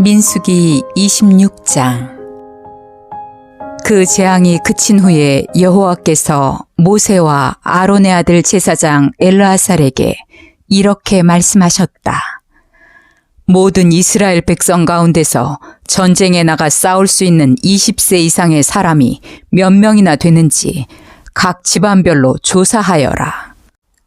민수기 26장 그 재앙이 그친 후에 여호와께서 모세와 아론의 아들 제사장 엘르아살에게 이렇게 말씀하셨다. 모든 이스라엘 백성 가운데서 전쟁에 나가 싸울 수 있는 20세 이상의 사람이 몇 명이나 되는지 각 집안별로 조사하여라.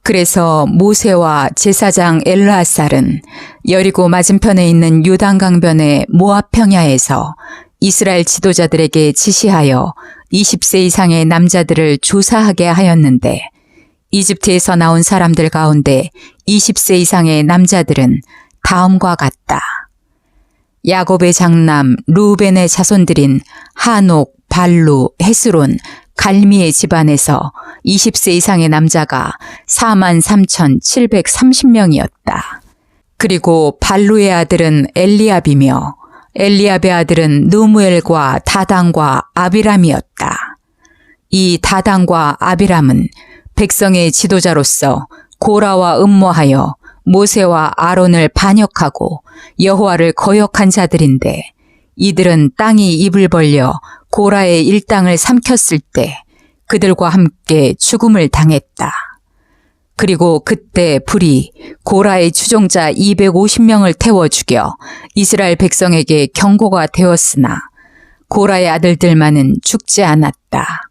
그래서 모세와 제사장 엘르아살은 여리고 맞은편에 있는 요단 강변의 모압 평야에서 이스라엘 지도자들에게 지시하여 20세 이상의 남자들을 조사하게 하였는데 이집트에서 나온 사람들 가운데 20세 이상의 남자들은 다음과 같다. 야곱의 장남 루벤의 자손들인 한옥, 발루, 헤스론, 갈미의 집안에서 20세 이상의 남자가 4만 3,730명이었다. 그리고 발루의 아들은 엘리압이며 엘리압의 아들은 누무엘과 다단과 아비람이었다. 이 다단과 아비람은 백성의 지도자로서 고라와 음모하여 모세와 아론을 반역하고 여호와를 거역한 자들인데 이들은 땅이 입을 벌려 고라의 일당을 삼켰을 때 그들과 함께 죽음을 당했다. 그리고 그때 불이 고라의 추종자 250명을 태워 죽여 이스라엘 백성에게 경고가 되었으나 고라의 아들들만은 죽지 않았다.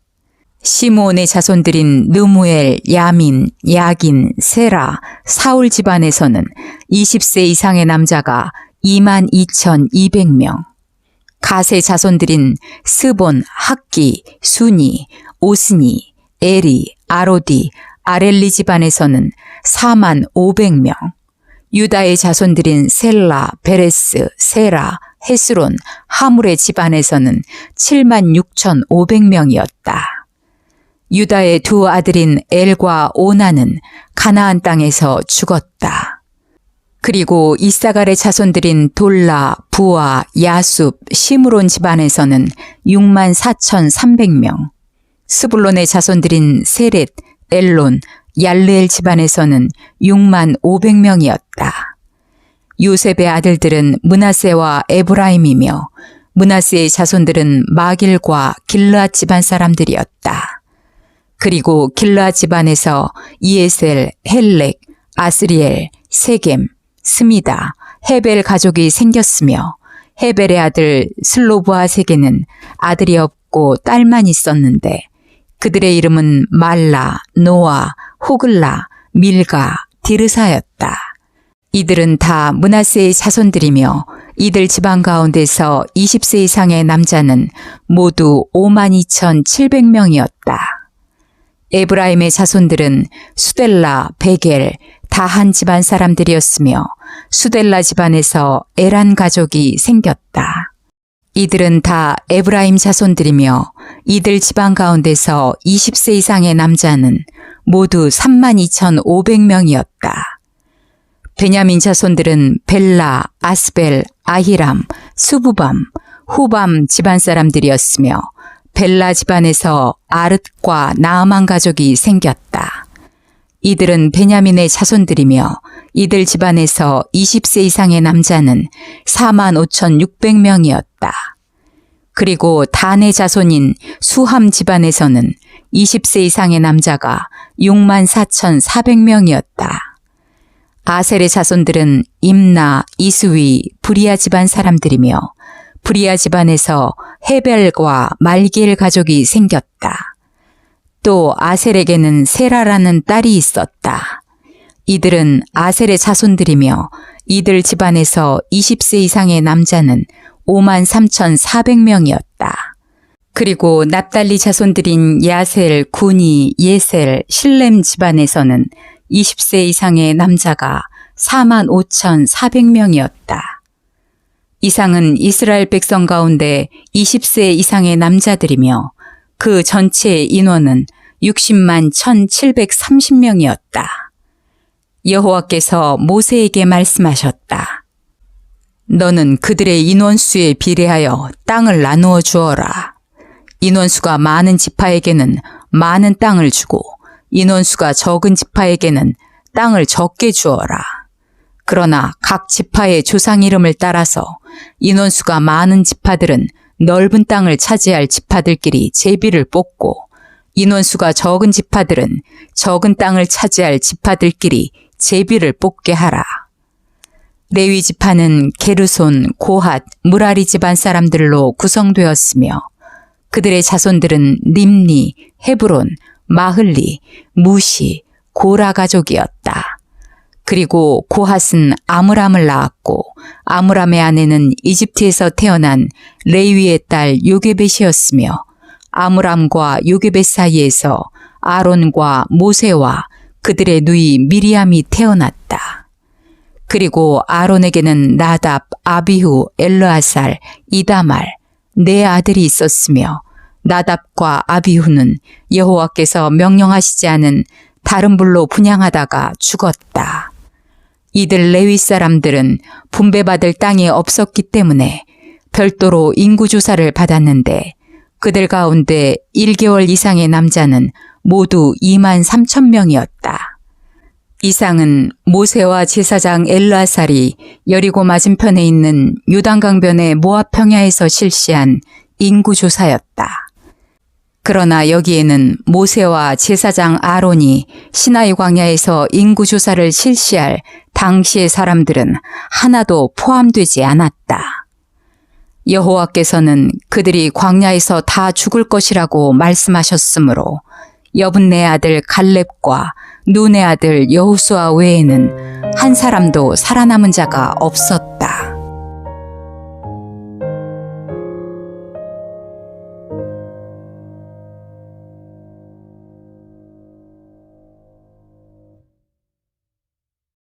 시므온의 자손들인 느무엘, 야민, 야긴, 세라, 사울 집안에서는 20세 이상의 남자가 2만 2,200명, 가세 자손들인 스본, 학기, 순이, 오스니, 에리, 아로디, 아렐리 집안에서는 4만 500명, 유다의 자손들인 셀라, 베레스, 세라, 헤스론, 하물의 집안에서는 7만 6,500명이었다. 유다의 두 아들인 엘과 오나는 가나안 땅에서 죽었다. 그리고 이사갈의 자손들인 돌라, 부아, 야숲, 시므론 집안에서는 6만 4,300명, 스불론의 자손들인 세렛, 엘론, 얄르엘 집안에서는 6만 500명이었다. 요셉의 아들들은 문하세와 에브라임이며 문하세의 자손들은 마길과 길르앗 집안 사람들이었다. 그리고 길르앗 집안에서 이에셀, 헬렉, 아스리엘, 세겜, 스미다, 헤벨 가족이 생겼으며 헤벨의 아들 슬로브아세게는 아들이 없고 딸만 있었는데 그들의 이름은 말라, 노아, 호글라, 밀가, 디르사였다. 이들은 다 문하세의 자손들이며 이들 집안 가운데서 20세 이상의 남자는 모두 5만 2,700명이었다. 에브라임의 자손들은 수델라, 베겔, 다한 집안 사람들이었으며 수델라 집안에서 에란 가족이 생겼다. 이들은 다 에브라임 자손들이며 이들 집안 가운데서 20세 이상의 남자는 모두 32,500명이었다. 베냐민 자손들은 벨라, 아스벨, 아히람, 수부밤, 후밤 집안 사람들이었으며 벨라 집안에서 아르트과 나아만 가족이 생겼다. 이들은 베냐민의 자손들이며 이들 집안에서 20세 이상의 남자는 4만 5,600명이었다. 그리고 단의 자손인 수함 집안에서는 20세 이상의 남자가 6만 4,400명이었다. 아셀의 자손들은 임나, 이수위, 브리아 집안 사람들이며 브리아 집안에서 헤벨과 말기엘 가족이 생겼다. 또 아셀에게는 세라라는 딸이 있었다. 이들은 아셀의 자손들이며 이들 집안에서 20세 이상의 남자는 5만 3,400명이었다. 그리고 납달리 자손들인 야셀, 구니, 예셀, 실렘 집안에서는 20세 이상의 남자가 4만 5,400명이었다. 이상은 이스라엘 백성 가운데 20세 이상의 남자들이며 그 전체 인원은 60만 1730명이었다. 여호와께서 모세에게 말씀하셨다. 너는 그들의 인원수에 비례하여 땅을 나누어 주어라. 인원수가 많은 지파에게는 많은 땅을 주고 인원수가 적은 지파에게는 땅을 적게 주어라. 그러나 각 지파의 조상 이름을 따라서 인원수가 많은 지파들은 넓은 땅을 차지할 지파들끼리 제비를 뽑고 인원수가 적은 지파들은 적은 땅을 차지할 지파들끼리 제비를 뽑게 하라. 레위 지파는 게르손, 고핫, 무라리 집안 사람들로 구성되었으며 그들의 자손들은 림니, 헤브론, 마흘리, 무시, 고라 가족이었다. 그리고 고핫은 아므람을 낳았고 아므람의 아내는 이집트에서 태어난 레위의 딸 요게벳이었으며 아므람과 요게벳 사이에서 아론과 모세와 그들의 누이 미리암이 태어났다. 그리고 아론에게는 나답, 아비후, 엘르아살, 이다말 네 아들이 있었으며 나답과 아비후는 여호와께서 명령하시지 않은 다른 불로 분양하다가 죽었다. 이들 레위 사람들은 분배받을 땅이 없었기 때문에 별도로 인구 조사를 받았는데 그들 가운데 1개월 이상의 남자는 모두 2만 3천 명이었다. 이상은 모세와 제사장 엘라살이 여리고 맞은편에 있는 요단강변의 모압 평야에서 실시한 인구 조사였다. 그러나 여기에는 모세와 제사장 아론이 시나이 광야에서 인구 조사를 실시할 당시의 사람들은 하나도 포함되지 않았다. 여호와께서는 그들이 광야에서 다 죽을 것이라고 말씀하셨으므로 여분네 아들 갈렙과 눈의 아들 여호수아 외에는 한 사람도 살아남은 자가 없었다.